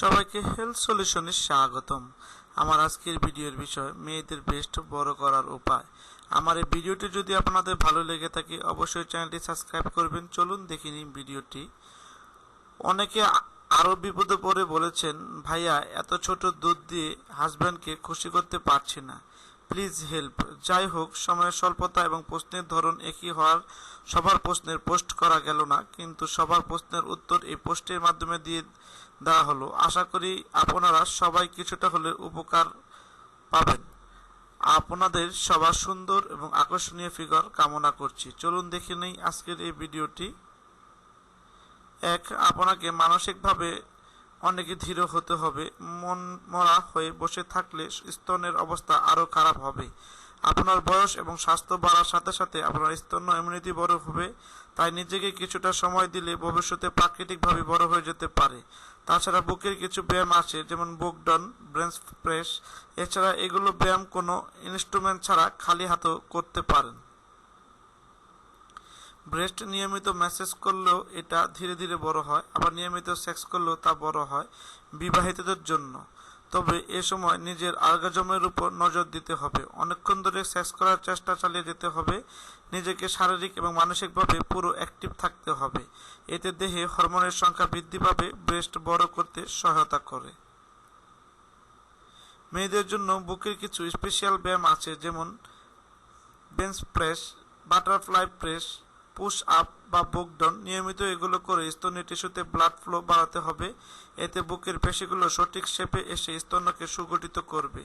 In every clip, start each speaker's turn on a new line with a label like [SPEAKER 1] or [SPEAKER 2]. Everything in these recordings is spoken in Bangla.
[SPEAKER 1] সবাইকে হেলথ সলিউশনে স্বাগতম। আমার আজকের ভিডিওর বিষয়, মেয়েদের বেস্ট বড় করার উপায়। আমার এই ভিডিওটি যদি আপনাদের ভালো লেগে থাকে, অবশ্যই চ্যানেলটি সাবস্ক্রাইব করবেন। চলুন দেখে নিন ভিডিওটি। অনেকে আরও আরও বিপদে পড়ে বলেছেন, ভাইয়া, এত ছোট দুধ দিয়ে হাজব্যান্ডকে খুশি করতে পারছি না। Please help. যাই হোক, সময়ের স্বল্পতা এবং প্রশ্নের ধরন একই হওয়ার সবার প্রশ্নের পোস্ট করা গেল না, কিন্তু সবার প্রশ্নের উত্তর এই পোস্টের মাধ্যমে দিয়ে দেওয়া হলো। আশা করি আপনারা সবাই কিছুটা হলে উপকার পাবেন। আপনাদের সবার সুন্দর এবং আকর্ষণীয় ফিগার কামনা করছি। চলুন দেখে নেই আজকের এই ভিডিওটি। এক, আপনাকে মানসিকভাবে অনেকে ধীর হতে হবে, মন মরা হয়ে বসে থাকলে স্তনের অবস্থা আরও খারাপ হবে। আপনার বয়স এবং স্বাস্থ্য বাড়ার সাথে সাথে আপনার স্তন্য ইমিউনিটি বড় হবে, তাই নিজেকে কিছুটা সময় দিলে ভবিষ্যতে প্রাকৃতিকভাবে বড় হয়ে যেতে পারে। তাছাড়া বুকের কিছু ব্যায়াম আছে, যেমন বুক ডন ব্রেঞ্চ প্রেস। এছাড়া এগুলো ব্যায়াম কোনো ইনস্ট্রুমেন্ট ছাড়া খালি হাতেও করতে পারেন। ব্রেস্ট নিয়মিত ম্যাসেজ করলেও এটা ধীরে ধীরে বড় হয়, আবার নিয়মিত সেক্স করলেও তা বড় হয় বিবাহিতদের জন্য। তবে এ সময় নিজের আর্গাজমের উপর নজর দিতে হবে। অনেকক্ষণ ধরে সেক্স করার চেষ্টা চালিয়ে যেতে হবে। নিজেকে শারীরিক এবং মানসিকভাবে পুরো অ্যাক্টিভ থাকতে হবে। এতে দেহে হরমোনের সংখ্যা বৃদ্ধি পাবে, ব্রেস্ট বড় করতে সহায়তা করে। মেয়েদের জন্য বুকের কিছু স্পেশাল ব্যায়াম আছে, যেমন bench press, butterfly press push up বা বুক ডাউন নিয়মিত এগুলো করে স্তনের টিস্যুতে ব্লাড ফ্লো বাড়াতে হবে। এতে বুকের পেশিগুলো সঠিক শেপে এসে স্তনকে সুগঠিত করবে।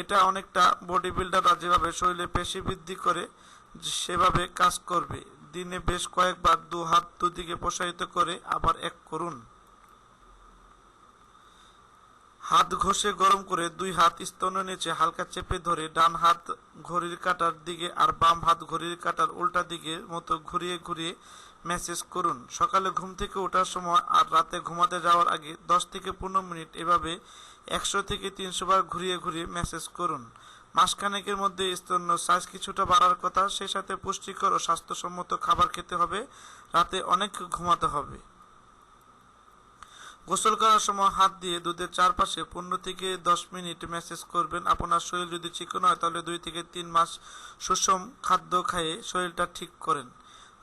[SPEAKER 1] এটা অনেকটা বডি বিল্ডাররা যেভাবে শরীরে পেশি বৃদ্ধি করে, সেভাবে কাজ করবে। দিনে বেশ কয়েকবার দু হাত দুদিকে প্রসারিত করে আবার এক করুন। হাত ঘষে গরম করে দুই হাত স্তনের নিচে হালকা চেপে ধরে ডান হাত ঘড়ির কাটার দিকে আর বাম হাত ঘড়ির কাটার উল্টা দিকে মতো ঘুরিয়ে ঘুরিয়ে ম্যাসেজ করুন। সকালে ঘুম থেকে ওঠার সময় আর রাতে ঘুমাতে যাওয়ার আগে দশ থেকে পনেরো মিনিট এভাবে একশো থেকে তিনশো বার ঘুরিয়ে ঘুরিয়ে ম্যাসেজ করুন। মাসখানেকের মধ্যে স্তন্য সাইজ কিছুটা বাড়ার কথা, সেই সাথে পুষ্টিকর ও স্বাস্থ্যসম্মত খাবার খেতে হবে। রাতে অনেক ঘুমাতে হবে। গোসল করার সময় হাত দিয়ে দুধের চারপাশে পনেরো থেকে দশ মিনিট ম্যাসেজ করবেন। আপনার শরীর যদি চিকন হয়, তাহলে দুই থেকে তিন মাস সুষম খাদ্য খাইয়ে শরীরটা ঠিক করেন।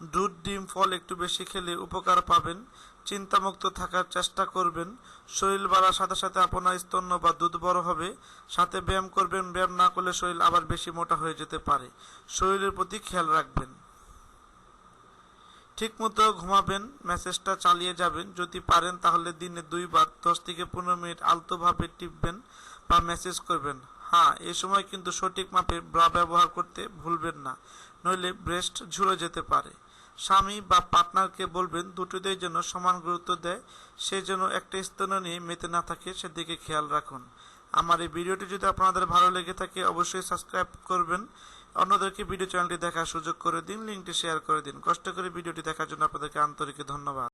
[SPEAKER 1] দুধ, ডিম, ফল একটু বেশি খেলে উপকার পাবেন। চিন্তামুক্ত থাকার চেষ্টা করবেন। শরীর বাড়ার সাথে সাথে আপনার স্তন্য বা দুধ বড় হবে। সাথে ব্যায়াম করবেন। ব্যায়াম না করলে শরীর আবার বেশি মোটা হয়ে যেতে পারে। শরীরের প্রতি খেয়াল রাখবেন। ঠিকমতো ঘুমাবেন, মেসেজটা চালিয়ে যাবেন। যদি পারেন তাহলে দিনে দুইবার, দশ থেকে পনেরো মিনিট আলতোভাবে টিপবেন বা মেসেজ করবেন। হ্যাঁ এ সময় কিন্তু সঠিক মাপে ব্রা ব্যবহার করতে ভুলবেন না, নইলে ব্রেস্ট ঝুলে যেতে পারে। স্বামী বা পার্টনারকে বলবেন দুটোতেই যেন সমান গুরুত্ব দেয়, সে যেন একটা স্তন নিয়ে মেতে না থাকে, সেদিকে খেয়াল রাখুন। আমার এই ভিডিওটি যদি আপনাদের ভালো লেগে থাকে, অবশ্যই সাবস্ক্রাইব করবেন। অন্যদেরকে ভিডিও চ্যানেলটি দেখার সুযোগ করে দিন লিঙ্কটি শেয়ার করে দিন। কষ্ট করে ভিডিওটি দেখার জন্য আপনাদেরকে আন্তরিক ধন্যবাদ।